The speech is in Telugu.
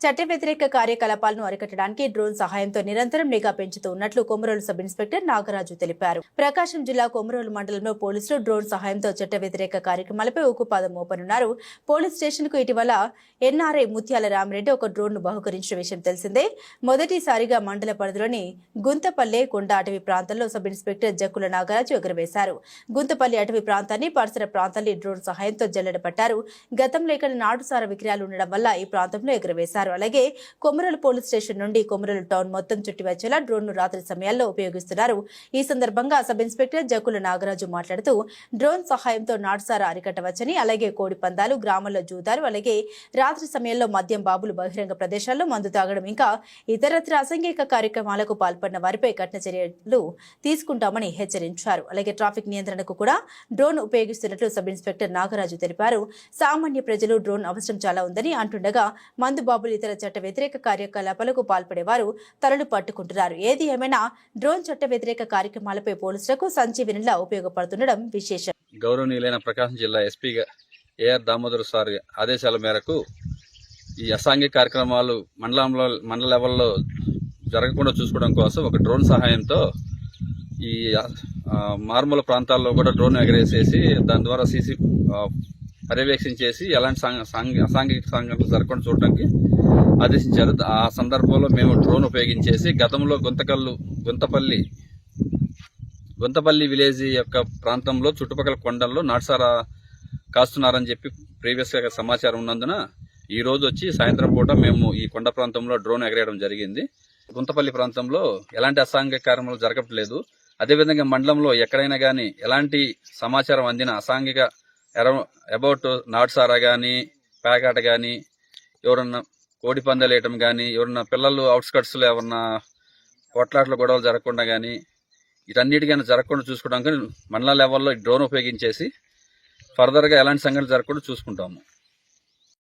చట్ట వ్యతిరేక కార్యకలాపాలను అరికట్టడానికి డ్రోన్ సహాయంతో నిరంతరం నిఘా పెంచుతూ ఉన్నట్లు కొమరోలు సబ్ ఇన్స్పెక్టర్ నాగరాజు తెలిపారు. ప్రకాశం జిల్లా కొమరోలు మండలంలో పోలీసులు డ్రోన్ సహాయంతో చట్ట వ్యతిరేక కార్యక్రమాలపై ఉక్కుపాదం మోపనున్నారు. పోలీస్ స్టేషన్కు ఇటీవల ఎన్ఆర్ఐ ముత్యాల రామరెడ్డి ఒక డ్రోన్ను బహుకరించిన విషయం తెలిసిందే. మొదటిసారిగా మండల పరిధిలోని గుంతపల్లె కొండ అటవీ ప్రాంతంలో సబ్ ఇన్స్పెక్టర్ జక్కుల నాగరాజు ఎగురవేశారు. గుంతపల్లి అటవీ ప్రాంతాన్ని పరిసర ప్రాంతాన్ని డ్రోన్ సహాయంతో జల్లెడ పట్టారు. గతంలో ఇక్కడ నాటుసార విక్రయాలు ఉండడం వల్ల ఈ ప్రాంతంలో ఎగురవేశారు. అలాగే కొమరలు పోలీస్ స్టేషన్ నుండి కొమరలు టౌన్ మొత్తం చుట్టివచ్చేలా డ్రోన్ను రాత్రి సమయాల్లో ఉపయోగిస్తున్నారు. ఈ సందర్భంగా సబ్ ఇన్స్పెక్టర్ జకుల నాగరాజు మాట్లాడుతూ డ్రోన్ సహాయంతో నాటుసారా అరికట్టవచ్చని అలాగే కోడి పందాలు గ్రామంలో జూదాలు అలాగే రాత్రి సమయంలో మద్యం బాబులు బహిరంగ ప్రదేశాల్లో మందు తాగడం ఇంకా ఇతరత్ర అసంఘిక కార్యక్రమాలకు పాల్పడిన వారిపై కఠిన చర్యలు తీసుకుంటామని హెచ్చరించారు. అలాగే ట్రాఫిక్ నియంత్రణకు కూడా డ్రోన్ ఉపయోగిస్తున్నట్లు సబ్ ఇన్స్పెక్టర్ నాగరాజు తెలిపారు. సామాన్య ప్రజలు డ్రోన్ అవసరం చాలా ఉందని అంటుండగా మందు బాబులు ఇతర చట్ట వ్యతిరేక కార్యకలాపాలకు పాల్పడేవారు తరలు పట్టుకుంటున్నారు. ఏది ఏమైనా డ్రోన్ చట్ట వ్యతిరేక కార్యక్రమాలపై పోలీసులకు సంజీవినిలా ఉపయోగపడుతుండడం విశేషం. గౌరవనీయులైన ప్రకాశం జిల్లా ఎస్పీగా ఏఆర్ దామోదర్ సార్ ఆదేశాల మేరకు ఈ అసాంఘిక కార్యక్రమాలు మండలంలో మండల లెవెల్లో జరగకుండా చూసుకోవడం కోసం ఒక డ్రోన్ సహాయంతో ఈ మారుమూల ప్రాంతాల్లో కూడా డ్రోన్ ఎగరేసేసి దాని ద్వారా సీసీ పర్యవేక్షించేసి ఎలాంటి సాంఘ- సాంఘ- అసాంఘిక సంఘటనలు జరగకుండా చూడటానికి ఆదేశించారు. ఆ సందర్భంలో మేము డ్రోన్ ఉపయోగించేసి గతంలో గుంతకల్లు గుంతపల్లి గుంతపల్లి విలేజ్ యొక్క ప్రాంతంలో చుట్టుపక్కల కొండల్లో నాటుసారా కాస్తున్నారని చెప్పి ప్రీవియస్గా సమాచారం ఉన్నందున ఈ రోజు వచ్చి సాయంత్రం పూట మేము ఈ కొండ ప్రాంతంలో డ్రోన్ ఎగరేయడం జరిగింది. గుంతపల్లి ప్రాంతంలో ఎలాంటి అసాంఘిక కార్యక్రమాలు జరగట్లేదు. అదేవిధంగా మండలంలో ఎక్కడైనా కానీ ఎలాంటి సమాచారం అందిన అసాంఘిక అబౌట్ నాటుసారా కానీ పేకాట కానీ ఎవరన్నా కోడి పందాలు వేయటం కానీ ఎవరన్నా పిల్లలు అవుట్స్కట్స్లో ఏమన్నా కొట్లాట్ల గొడవలు జరగకుండా కానీ వీటన్నిటికైనా జరగకుండా చూసుకోవడానికి మండల లెవెల్లో డ్రోన్ ఉపయోగించేసి ఫర్దర్గా ఎలాంటి సంఘటనలు జరగకుండా చూసుకుంటాము.